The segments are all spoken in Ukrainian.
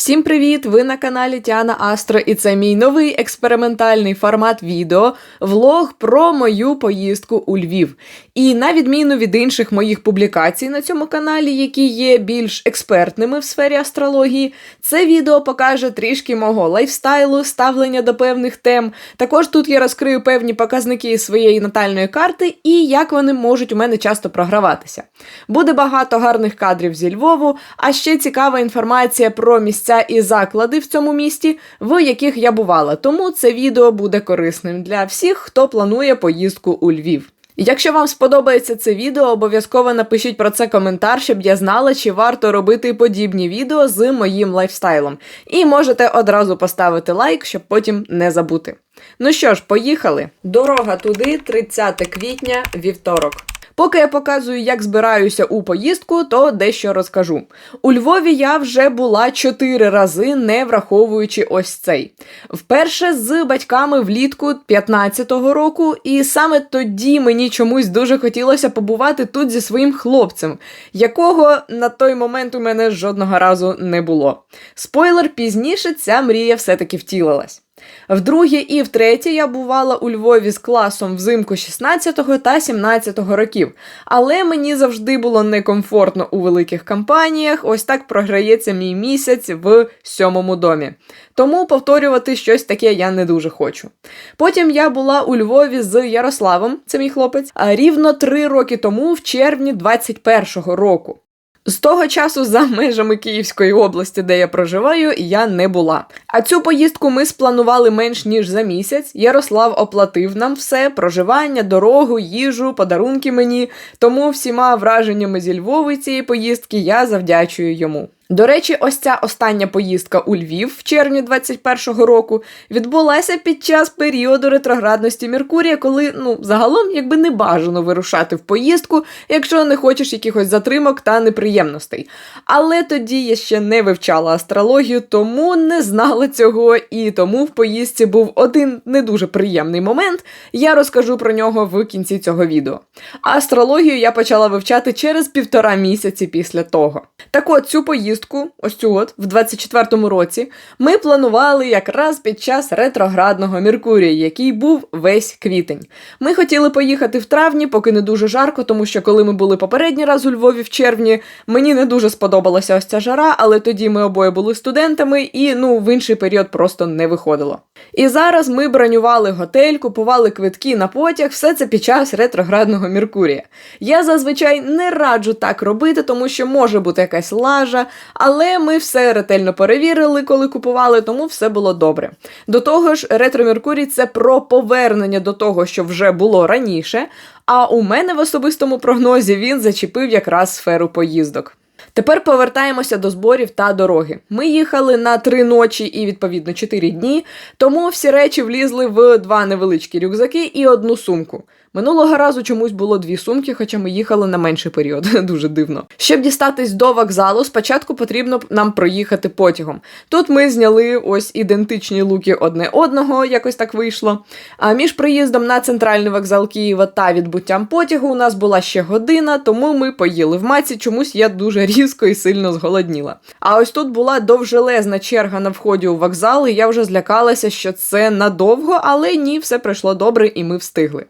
Всім привіт! Ви на каналі Тіана Астро, і це мій новий експериментальний формат відео влог про мою поїздку у Львів. І на відміну від інших моїх публікацій на цьому каналі, які є більш експертними в сфері астрології, це відео покаже трішки мого лайфстайлу, ставлення до певних тем. Також тут я розкрию певні показники своєї натальної карти і як вони можуть у мене часто програватися. Буде багато гарних кадрів зі Львову, а ще цікава інформація про місця і заклади в цьому місті, в яких я бувала. Тому це відео буде корисним для всіх, хто планує поїздку у Львів. Якщо вам сподобається це відео, обов'язково напишіть про це коментар, щоб я знала, чи варто робити подібні відео з моїм лайфстайлом. І можете одразу поставити лайк, щоб потім не забути. Ну що ж, поїхали. Дорога туди, 30 квітня, вівторок. Поки я показую, як збираюся у поїздку, то дещо розкажу. У Львові я вже була чотири рази, не враховуючи ось цей. Вперше з батьками влітку 15-го року, і саме тоді мені чомусь дуже хотілося побувати тут зі своїм хлопцем, якого на той момент у мене жодного разу не було. Спойлер, пізніше ця мрія все-таки втілилась. Вдруге і втретє я бувала у Львові з класом взимку 16-го та 17-го років, але мені завжди було некомфортно у великих компаніях. Ось так програється мій місяць в сьомому домі. Тому повторювати щось таке я не дуже хочу. Потім я була у Львові з Ярославом, це мій хлопець, рівно три роки тому, в червні 21-го року. З того часу за межами Київської області, де я проживаю, я не була. А цю поїздку ми спланували менш ніж за місяць. Ярослав оплатив нам все: проживання, дорогу, їжу, подарунки мені. Тому всіма враженнями зі Львови цієї поїздки я завдячую йому. До речі, ось ця остання поїздка у Львів в червні 21-го року відбулася під час періоду ретроградності Меркурія, коли ну загалом якби не бажано вирушати в поїздку, якщо не хочеш якихось затримок та неприємностей. Але тоді я ще не вивчала астрологію, тому не знала цього, і тому в поїздці був один не дуже приємний момент. Я розкажу про нього в кінці цього відео. Астрологію я почала вивчати через півтора місяці після того. Так от цю поїздку ось цю от, в 24-му році, ми планували якраз під час ретроградного Меркурія, який був весь квітень. Ми хотіли поїхати в травні, поки не дуже жарко, тому що коли ми були попередній раз у Львові в червні, мені не дуже сподобалася ось ця жара, але тоді ми обоє були студентами і ну в інший період просто не виходило. І зараз ми бронювали готель, купували квитки на потяг, все це під час ретроградного Меркурія. Я зазвичай не раджу так робити, тому що може бути якась лажа, але ми все ретельно перевірили, коли купували, тому все було добре. До того ж, ретро Меркурій це про повернення до того, що вже було раніше. А у мене в особистому прогнозі він зачепив якраз сферу поїздок. Тепер повертаємося до зборів та дороги. Ми їхали на три ночі і відповідно чотири дні, тому всі речі влізли в два невеличкі рюкзаки і одну сумку. Минулого разу чомусь було дві сумки, хоча ми їхали на менший період. Дуже дивно. Щоб дістатись до вокзалу, спочатку потрібно нам проїхати потягом. Тут ми зняли ось ідентичні луки одне одного, якось так вийшло. А між приїздом на центральний вокзал Києва та відбуттям потягу у нас була ще година, тому ми поїли в маці. Чомусь я дуже різко і сильно зголодніла. А ось тут була довжелезна черга на вході у вокзал, і я вже злякалася, що це надовго, але ні, все пройшло добре, і ми встигли.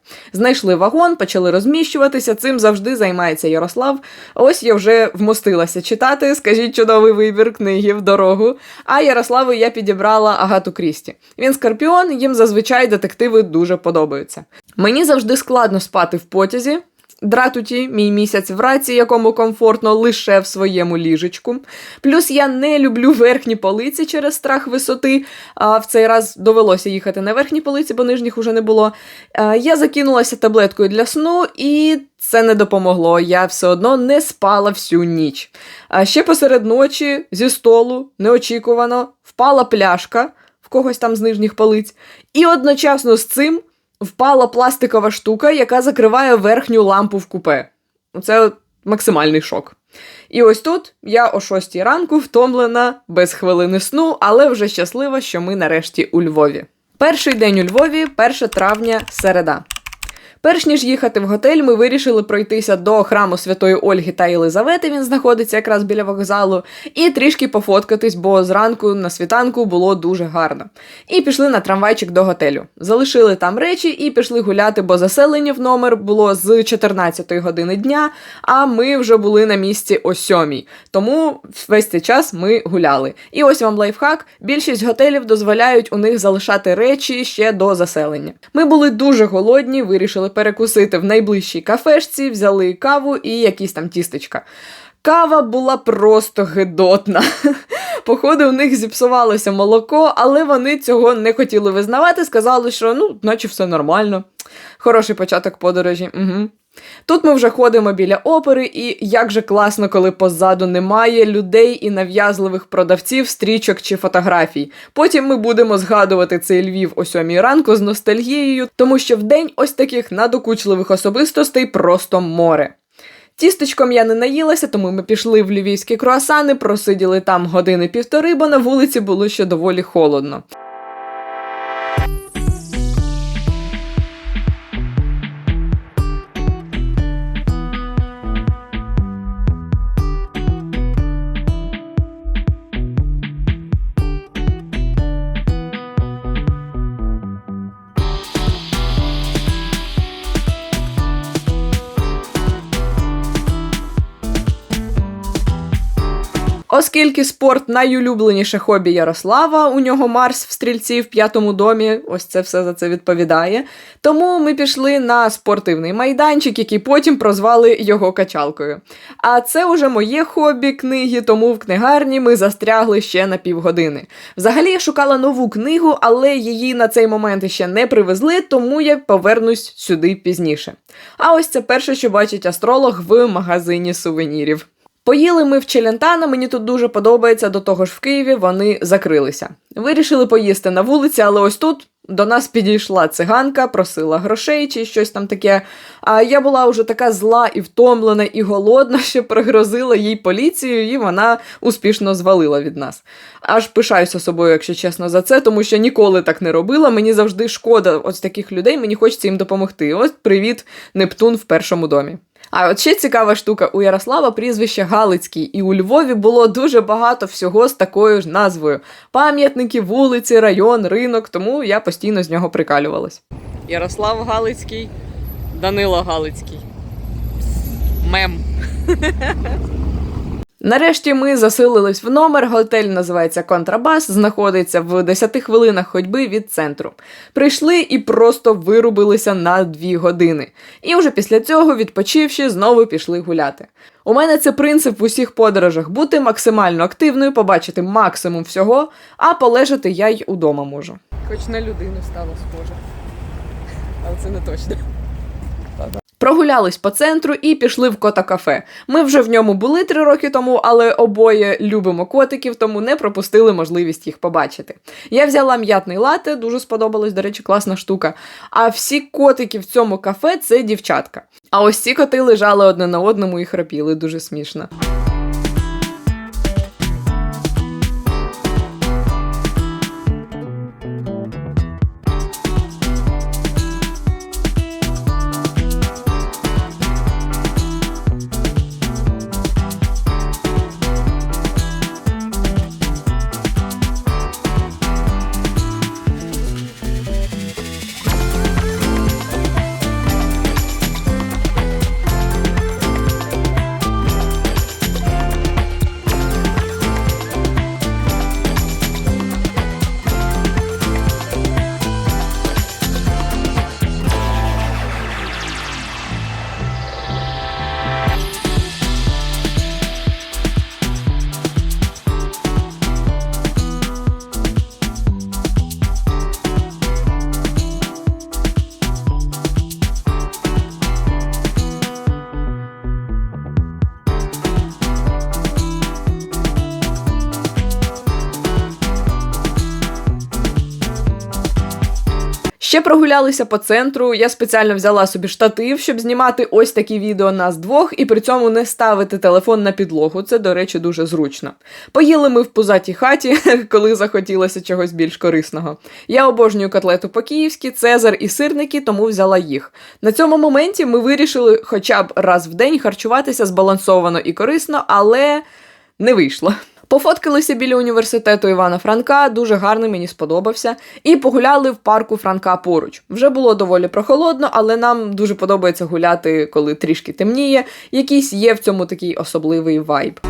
Знайшли вагон, почали розміщуватися. Цим завжди займається Ярослав. Ось я вже вмостилася читати. Скажіть чудовий вибір книги в дорогу. А Ярославу я підібрала Агату Крісті. Він скорпіон, їм зазвичай детективи дуже подобаються. Мені завжди складно спати в потязі. Дратуті, мій місяць в раці, якому комфортно лише в своєму ліжечку. Плюс я не люблю верхні полиці через страх висоти. А в цей раз довелося їхати на верхні полиці, бо нижніх уже не було. А, я закинулася таблеткою для сну, і це не допомогло. Я все одно не спала всю ніч. А ще посеред ночі зі столу неочікувано впала пляшка в когось там з нижніх полиць, і одночасно з цим впала пластикова штука, яка закриває верхню лампу в купе. Це максимальний шок. І ось тут я о 6 ранку втомлена, без хвилини сну, але вже щаслива, що ми нарешті у Львові. Перший день у Львові, 1 травня, середа. Перш ніж їхати в готель, ми вирішили пройтися до храму Святої Ольги та Єлизавети. Він знаходиться якраз біля вокзалу, і трішки пофоткатись, бо зранку на світанку було дуже гарно. І пішли на трамвайчик до готелю. Залишили там речі і пішли гуляти, бо заселення в номер було з 14 години дня, а ми вже були на місці о 7. Тому весь цей час ми гуляли. І ось вам лайфхак: більшість готелів дозволяють у них залишати речі ще до заселення. Ми були дуже голодні, вирішили перекусити в найближчій кафешці, взяли каву і якісь там тістечка. Кава була просто гидотна. Походу, у них зіпсувалося молоко, але вони цього не хотіли визнавати, сказали, що ну, наче все нормально. Хороший початок подорожі. Угу. Тут ми вже ходимо біля опери, і як же класно, коли позаду немає людей і нав'язливих продавців, стрічок чи фотографій. Потім ми будемо згадувати цей Львів о сьомій ранку з ностальгією, тому що в день ось таких надокучливих особистостей просто море. Тістечком я не наїлася, тому ми пішли в львівські круасани, просиділи там години півтори, бо на вулиці було ще доволі холодно. Оскільки спорт найулюбленіше хобі Ярослава, у нього Марс в стрільці в п'ятому домі, ось це все за це відповідає. Тому ми пішли на спортивний майданчик, який потім прозвали його качалкою. А це уже моє хобі книги, тому в книгарні ми застрягли ще на півгодини. Взагалі я шукала нову книгу, але її на цей момент ще не привезли, тому я повернусь сюди пізніше. А ось це перше, що бачить астролог в магазині сувенірів. Поїли ми в Челентано, мені тут дуже подобається, до того ж в Києві вони закрилися. Вирішили поїсти на вулиці, але ось тут до нас підійшла циганка, просила грошей чи щось там таке. А я була вже така зла і втомлена, і голодна, що пригрозила їй поліцію, і вона успішно звалила від нас. Аж пишаюся собою, якщо чесно, за це, тому що ніколи так не робила. Мені завжди шкода ось таких людей, мені хочеться їм допомогти. Ось привіт, Нептун в першому домі. А от ще цікава штука: у Ярослава прізвище Галицький, і у Львові було дуже багато всього з такою ж назвою: пам'ятники, вулиці, район, ринок, тому я постійно з нього прикалювалась. Ярослав Галицький, Данило Галицький. Мем. Нарешті ми заселились в номер. Готель називається Контрабас, знаходиться в 10 хвилинах ходьби від центру. Прийшли і просто вирубилися на 2 години. І вже після цього, відпочивши, знову пішли гуляти. У мене це принцип в усіх подорожах бути максимально активною, побачити максимум всього, а полежати я й удома можу. Хоч на людину стало схоже. Але це не точно. Прогулялись по центру і пішли в кота кафе. Ми вже в ньому були три роки тому, але обоє любимо котиків, тому не пропустили можливість їх побачити. Я взяла м'ятний лате, дуже сподобалось, до речі, класна штука. А всі котики в цьому кафе це дівчатка. А ось ці коти лежали одне на одному і храпіли, дуже смішно. Ще прогулялися по центру. Я спеціально взяла собі штатив, щоб знімати ось такі відео нас двох, і при цьому не ставити телефон на підлогу. Це, до речі, дуже зручно. Поїли ми в пузатій хаті, коли захотілося чогось більш корисного. Я обожнюю котлету по-київськи, цезар і сирники, тому взяла їх. На цьому моменті ми вирішили хоча б раз в день харчуватися збалансовано і корисно, але не вийшло. Пофоткалися біля університету Івана Франка, дуже гарний, мені сподобався. І погуляли в парку Франка поруч. Вже було доволі прохолодно, але нам дуже подобається гуляти, коли трішки темніє. Якийсь є в цьому такий особливий вайб.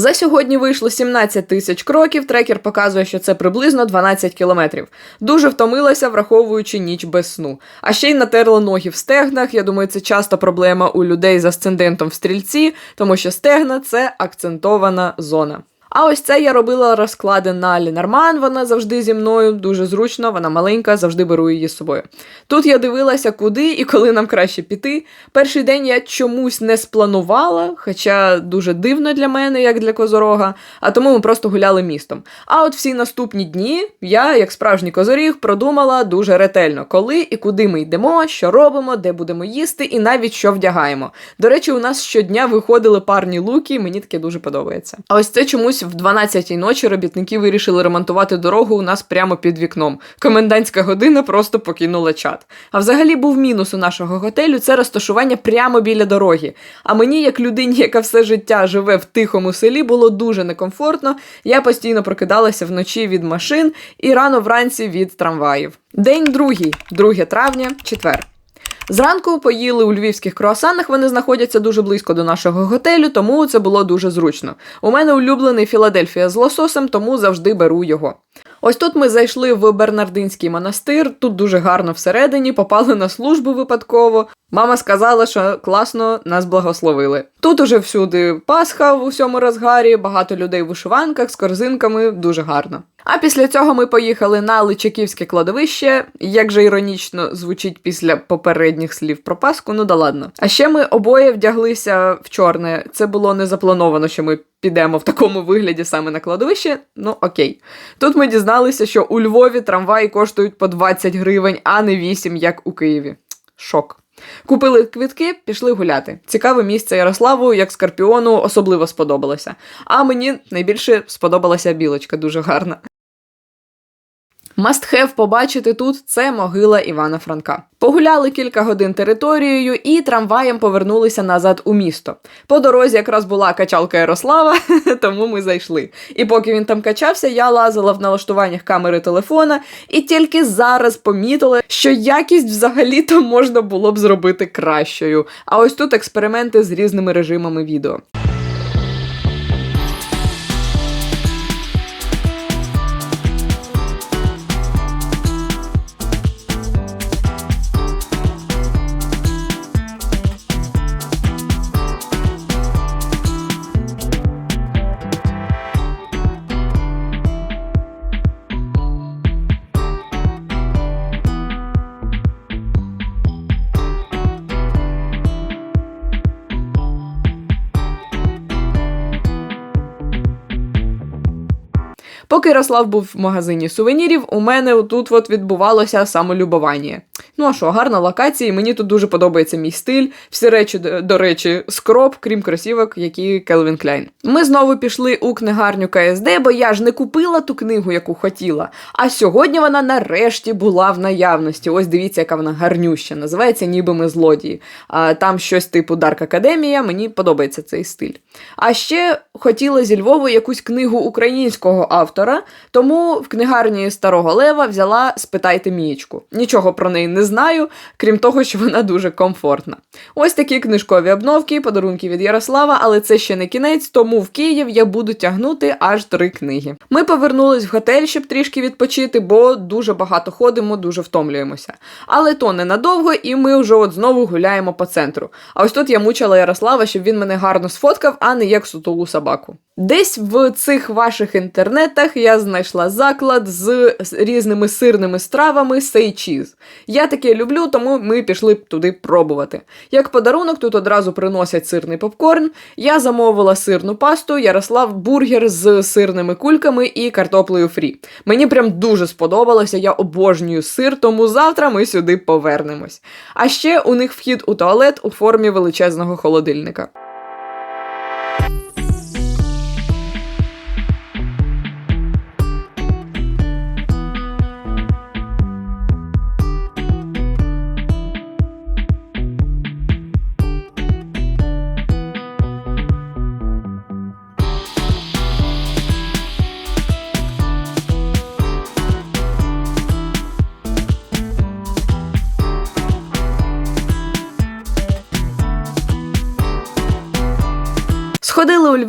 За сьогодні вийшло 17 тисяч кроків. Трекер показує, що це приблизно 12 кілометрів. Дуже втомилася, враховуючи ніч без сну. А ще й натерла ноги в стегнах. Я думаю, це часто проблема у людей з асцендентом в стрільці, тому що стегна це акцентована зона. А ось це я робила розклади на Лінарман, вона завжди зі мною, дуже зручно, вона маленька, завжди беру її з собою. Тут я дивилася, куди і коли нам краще піти. Перший день я чомусь не спланувала, хоча дуже дивно для мене, як для козорога, а тому ми просто гуляли містом. А от всі наступні дні я, як справжній козоріг, продумала дуже ретельно, коли і куди ми йдемо, що робимо, де будемо їсти, і навіть що вдягаємо. До речі, у нас щодня виходили парні луки, мені таке дуже подобається. А ось це чомусь в 12-й ночі робітники вирішили ремонтувати дорогу у нас прямо під вікном. Комендантська година просто покинула чат. А взагалі був мінус у нашого готелю це розташування прямо біля дороги. А мені, як людині, яка все життя живе в тихому селі, було дуже некомфортно. Я постійно прокидалася вночі від машин і рано вранці від трамваїв. День другий, 2 травня, четвер. Зранку поїли у львівських круасанах, вони знаходяться дуже близько до нашого готелю, тому це було дуже зручно. У мене улюблений Філадельфія з лососем, тому завжди беру його. Ось тут ми зайшли в Бернардинський монастир, тут дуже гарно всередині, попали на службу випадково. Мама сказала, що класно нас благословили. Тут уже всюди Пасха в усьому розгарі, багато людей в вишиванках з корзинками, дуже гарно. А після цього ми поїхали на Личаківське кладовище. Як же іронічно звучить після попередніх слів про Пасху, ну да ладно. А ще ми обоє вдяглися в чорне. Це було не заплановано, що ми підемо в такому вигляді саме на кладовище. Ну окей. Тут ми дізналися, що у Львові трамваї коштують по 20 гривень, а не 8, як у Києві. Шок. Купили квітки, пішли гуляти. Цікаве місце Ярославу, як Скорпіону, особливо сподобалося. А мені найбільше сподобалася білочка, дуже гарна. Have побачити тут це могила Івана Франка. Погуляли кілька годин територією і трамваєм повернулися назад у місто. По дорозі якраз була качалка Ярослава, тому ми зайшли. І поки він там качався, я лазила в налаштуваннях камери телефона і тільки зараз помітила, що якість взагалі-то можна було б зробити кращою. А ось тут експерименти з різними режимами відео. Поки Ярослав був в магазині сувенірів, у мене тут от відбувалося самолюбування. Ну а що, гарна локація, і мені тут дуже подобається мій стиль. Всі речі, до речі, скроп, крім кросівок, які Келвін Кляйн. Ми знову пішли у книгарню КСД, бо я ж не купила ту книгу, яку хотіла. А сьогодні вона нарешті була в наявності. Ось дивіться, яка вона гарнюща. Називається Ніби ми злодії. А, Там щось типу Дарк Академія, мені подобається цей стиль. А ще хотіла зі Львову якусь книгу українського автора автора, тому в книгарні Старого Лева взяла Спитайте Мієчку. Нічого про неї не знаю, крім того, що вона дуже комфортна. Ось такі книжкові обновки, подарунки від Ярослава, але це ще не кінець, тому в Київ я буду тягнути аж три книги. Ми повернулись в готель, щоб трішки відпочити, бо дуже багато ходимо, дуже втомлюємося. Але то ненадовго, і ми вже от знову гуляємо по центру. А ось тут я мучила Ярослава, щоб він мене гарно сфоткав, а не як сутулу собаку. Десь в цих ваших інтернетах я знайшла заклад з різними сирними стравами Cheese. Я таке люблю, тому ми пішли туди пробувати. Як подарунок, тут одразу приносять сирний попкорн. Я замовила сирну пасту, Ярослав бургер з сирними кульками і картоплею фрі. Мені прям дуже сподобалося, я обожнюю сир, тому завтра ми сюди повернемось. А ще у них вхід у туалет у формі величезного холодильника.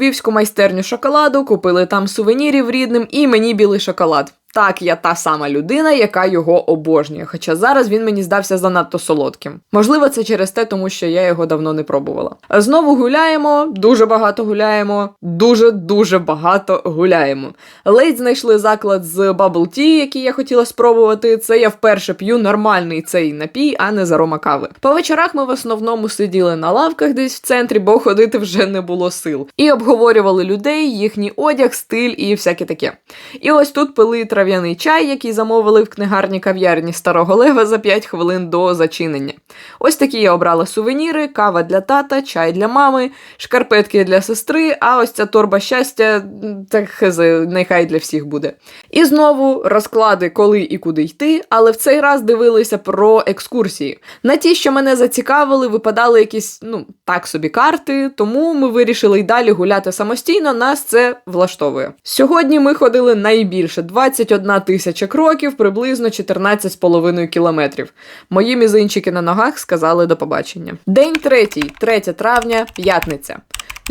Львівську майстерню шоколаду, купили там сувенірів рідним і мені білий шоколад. Так, я та сама людина, яка його обожнює. Хоча зараз він мені здався занадто солодким. Можливо, це через те, тому що я його давно не пробувала. Знову гуляємо, дуже багато гуляємо, дуже-дуже багато гуляємо. Ледь знайшли заклад з Bubble Tea, який я хотіла спробувати. Це я вперше п'ю нормальний цей напій, а не з арома кави. По вечорах ми в основному сиділи на лавках десь в центрі, бо ходити вже не було сил. І обговорювали людей, їхній одяг, стиль і всяке таке. І ось тут пили трав'яний чай, який замовили в книгарні кав'ярні Старого Лева за 5 хвилин до зачинення. Ось такі я обрала сувеніри, кава для тата, чай для мами, шкарпетки для сестри, а ось ця торба щастя, так нехай для всіх буде. І знову розклади, коли і куди йти, але в цей раз дивилися про екскурсії. На ті, що мене зацікавили, випадали якісь, ну, так собі карти, тому ми вирішили й далі гуляти самостійно, нас це влаштовує. Сьогодні ми ходили найбільше 21 тисяча кроків, приблизно 14,5 кілометрів. Мої мізинчики на ногах сказали до побачення. День третій, 3 травня, п'ятниця.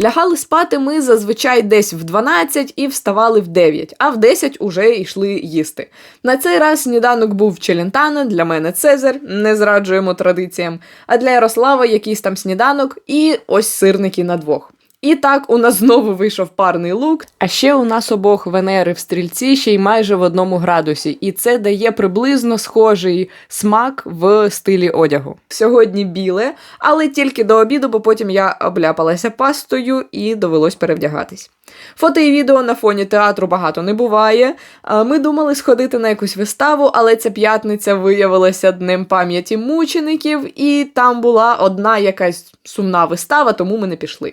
Лягали спати ми зазвичай десь в 12 і вставали в 9, а в 10 уже йшли їсти. На цей раз сніданок був челентано, для мене Цезар, не зраджуємо традиціям, а для Ярослава якийсь там сніданок і ось сирники на двох. І так у нас знову вийшов парний лук. А ще у нас обох Венери в стрільці ще й майже в одному градусі, і це дає приблизно схожий смак в стилі одягу. Сьогодні біле, але тільки до обіду, бо потім я обляпалася пастою і довелось перевдягатись. Фото і відео на фоні театру багато не буває. Ми думали сходити на якусь виставу, але ця п'ятниця виявилася днем пам'яті мучеників, і там була одна якась сумна вистава, тому ми не пішли.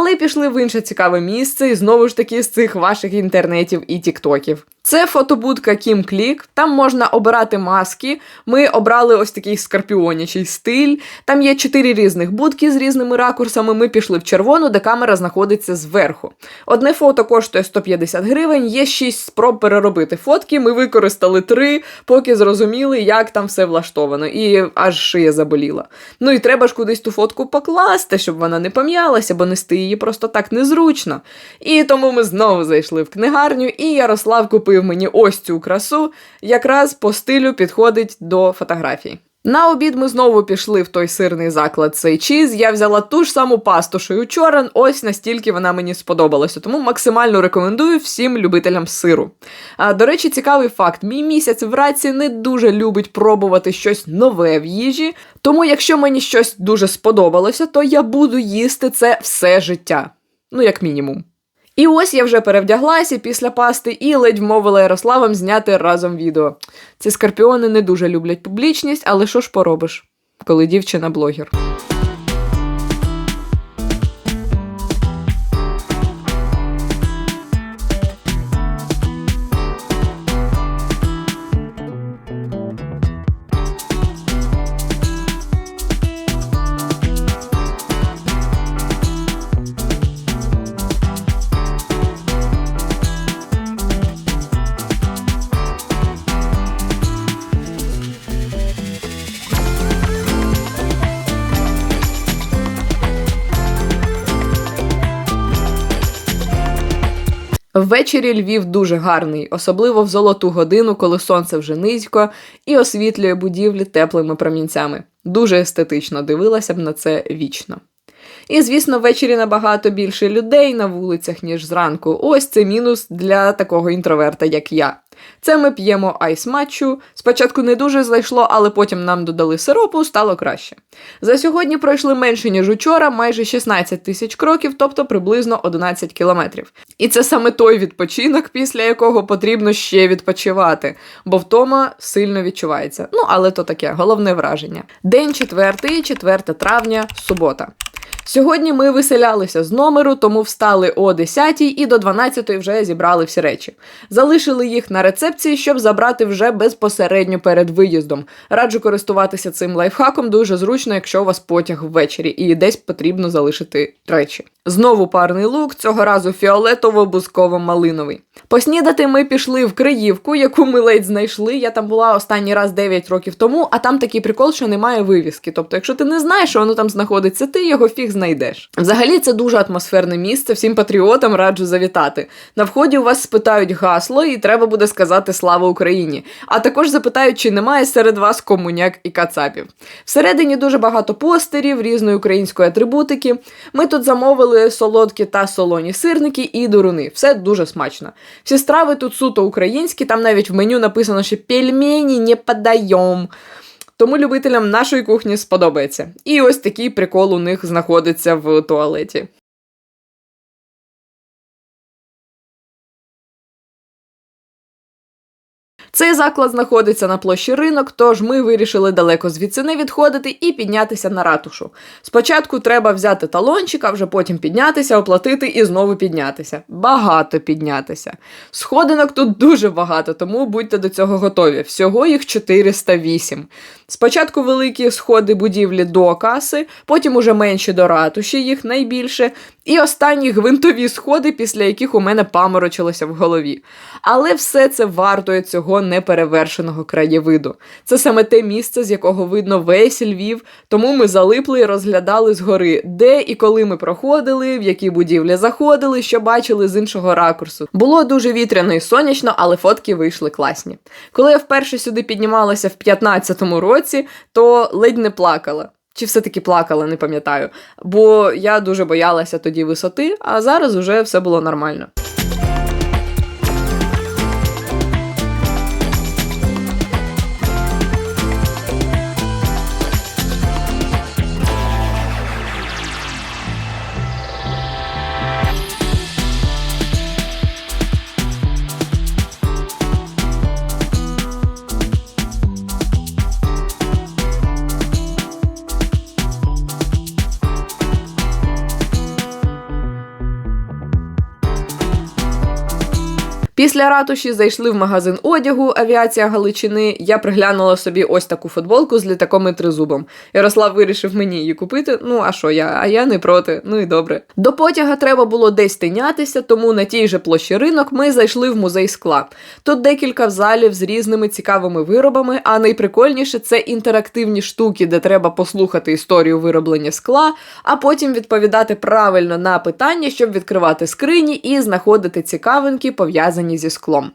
Але пішли в інше цікаве місце, і знову ж таки з цих ваших інтернетів і тіктоків. Це фотобудка Кім Клік, там можна обирати маски. Ми обрали ось такий скорпіонячий стиль. Там є чотири різних будки з різними ракурсами. Ми пішли в червону, де камера знаходиться зверху. Одне фото коштує 150 гривень, є 6 спроб переробити фотки. Ми використали три, поки зрозуміли, як там все влаштовано, і аж шия заболіла. Ну і треба ж кудись ту фотку покласти, щоб вона не пом'ялася, бо нести її просто так незручно. І тому ми знову зайшли в книгарню, і Ярослав купив мені ось цю красу, якраз по стилю підходить до фотографії. На обід ми знову пішли в той сирний заклад цей чіз. Я взяла ту ж саму пасту, що й учора, ось настільки вона мені сподобалася, тому максимально рекомендую всім любителям сиру. А, До речі, цікавий факт: мій місяць в раці не дуже любить пробувати щось нове в їжі, тому якщо мені щось дуже сподобалося, то я буду їсти це все життя. Ну, як мінімум. І ось я вже перевдяглася після пасти і ледь вмовила Ярославом зняти разом відео. Ці скорпіони не дуже люблять публічність, але що ж поробиш, коли дівчина блогер. Ввечері Львів дуже гарний, особливо в золоту годину, коли сонце вже низько і освітлює будівлі теплими промінцями. Дуже естетично дивилася б на це вічно. І, звісно, ввечері набагато більше людей на вулицях, ніж зранку. Ось це мінус для такого інтроверта, як я. Це ми п'ємо айс-матчу. Спочатку не дуже зайшло, але потім нам додали сиропу, стало краще. За сьогодні пройшли менше, ніж учора, майже 16 тисяч кроків, тобто приблизно 11 кілометрів. І це саме той відпочинок, після якого потрібно ще відпочивати, бо втома сильно відчувається. Ну, але то таке, головне враження. День четвертий, 4 травня, субота. Сьогодні ми виселялися з номеру, тому встали о 10 і до 12 вже зібрали всі речі. Залишили їх на рецепції, щоб забрати вже безпосередньо перед виїздом. Раджу користуватися цим лайфхаком дуже зручно, якщо у вас потяг ввечері і десь потрібно залишити речі. Знову парний лук, цього разу фіолетово-бусково-малиновий. Поснідати ми пішли в Криївку, яку ми ледь знайшли. Я там була останній раз 9 років тому, а там такий прикол, що немає вивіски. Тобто, якщо ти не знаєш, що воно там знаходиться, ти його фіг знайдеш. Взагалі, це дуже атмосферне місце. Всім патріотам раджу завітати. На вході у вас спитають гасло, і треба буде сказати Слава Україні! А також запитають, чи немає серед вас комуняк і кацапів. Всередині дуже багато постерів, різної української атрибутики. Ми тут замовили солодкі та солоні сирники і дуруни. Все дуже смачно. Всі страви тут суто українські, там навіть в меню написано, що пельмені не подаєм. Тому любителям нашої кухні сподобається. І ось такий прикол у них знаходиться в туалеті. Цей заклад знаходиться на площі ринок, тож ми вирішили далеко звідси не відходити і піднятися на ратушу. Спочатку треба взяти талончик, а вже потім піднятися, оплатити і знову піднятися. Багато піднятися. Сходинок тут дуже багато, тому будьте до цього готові. Всього їх 408. Спочатку великі сходи будівлі до каси, потім уже менші до ратуші, їх найбільше, і останні гвинтові сходи, після яких у мене паморочилося в голові. Але все це вартує цього неперевершеного краєвиду. Це саме те місце, з якого видно весь Львів, тому ми залипли і розглядали згори, де і коли ми проходили, в які будівлі заходили, що бачили з іншого ракурсу. Було дуже вітряно і сонячно, але фотки вийшли класні. Коли я вперше сюди піднімалася в 15-му році, то ледь не плакала. Чи все-таки плакала, не пам'ятаю. Бо я дуже боялася тоді висоти, а зараз уже все було нормально. Після ратуші зайшли в магазин одягу Авіація Галичини. Я приглянула собі ось таку футболку з літаком і тризубом. Ярослав вирішив мені її купити. Ну а що я? А я не проти. Ну і добре. До потяга треба було десь тинятися, тому на тій же площі ринок ми зайшли в музей скла. Тут декілька залів з різними цікавими виробами, а найприкольніше це інтерактивні штуки, де треба послухати історію вироблення скла, а потім відповідати правильно на питання, щоб відкривати скрині і знаходити цікавинки, пов'язані зі склом.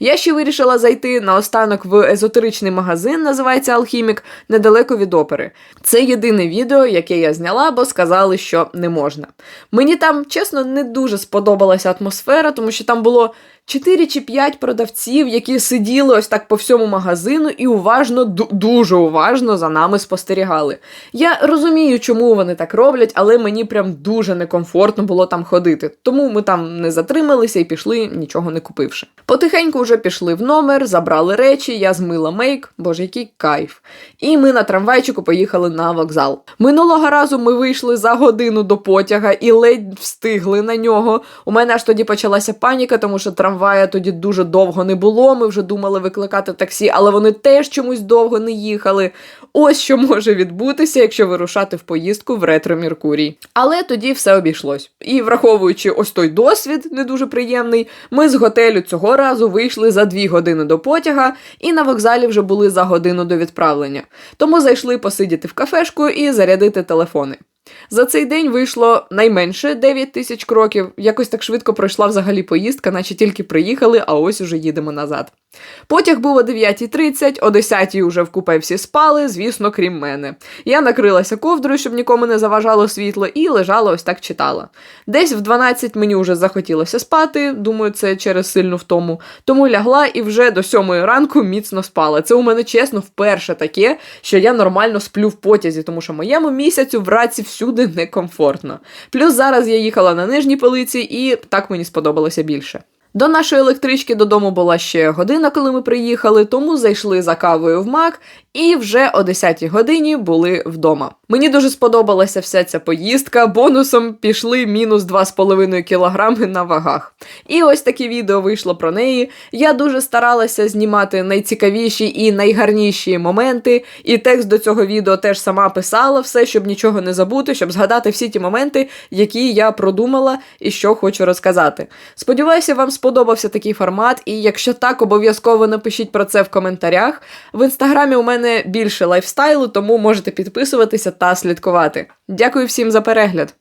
Я ще вирішила зайти наостанок в езотеричний магазин, називається Алхімік, недалеко від опери. Це єдине відео, яке я зняла, бо сказали, що не можна. Мені там, чесно, не дуже сподобалася атмосфера, тому що там було 4 чи 5 продавців, які сиділи ось так по всьому магазину і уважно, дуже уважно за нами спостерігали. Я розумію, чому вони так роблять, але мені прям дуже некомфортно було там ходити. Тому ми там не затрималися і пішли, нічого не купивши. Потихеньку вже пішли в номер, забрали речі, я змила мейк, боже, який кайф. І ми на трамвайчику поїхали на вокзал. Минулого разу ми вийшли за годину до потяга і ледь встигли на нього. У мене аж тоді почалася паніка, тому що трамвай трамвая тоді дуже довго не було. Ми вже думали викликати таксі, але вони теж чомусь довго не їхали. Ось що може відбутися, якщо вирушати в поїздку в ретро Меркурій. Але тоді все обійшлось. І враховуючи ось той досвід, не дуже приємний, ми з готелю цього разу вийшли за дві години до потяга, і на вокзалі вже були за годину до відправлення. Тому зайшли посидіти в кафешку і зарядити телефони. За цей день вийшло найменше 9 тисяч кроків. Якось так швидко пройшла взагалі поїздка, наче тільки приїхали, а ось уже їдемо назад. Потяг був о 9.30, о 10.00 уже в купе всі спали, звісно, крім мене. Я накрилася ковдрою, щоб нікому не заважало світло, і лежала ось так читала. Десь в 12 мені вже захотілося спати, думаю, це через сильну втому. Тому лягла і вже до 7 ранку міцно спала. Це у мене чесно вперше таке, що я нормально сплю в потязі, тому що моєму місяцю в раці всюди некомфортно. Плюс зараз я їхала на нижній полиці, і так мені сподобалося більше. До нашої електрички додому була ще година, коли ми приїхали, тому зайшли за кавою в мак і вже о 10-й годині були вдома. Мені дуже сподобалася вся ця поїздка. Бонусом пішли мінус 2,5 кілограми на вагах. І ось таке відео вийшло про неї. Я дуже старалася знімати найцікавіші і найгарніші моменти. І текст до цього відео теж сама писала все, щоб нічого не забути, щоб згадати всі ті моменти, які я продумала і що хочу розказати. Сподіваюся, вам сподобався такий формат, і якщо так, обов'язково напишіть про це в коментарях. В інстаграмі у мене більше лайфстайлу, тому можете підписуватися та слідкувати. Дякую всім за перегляд!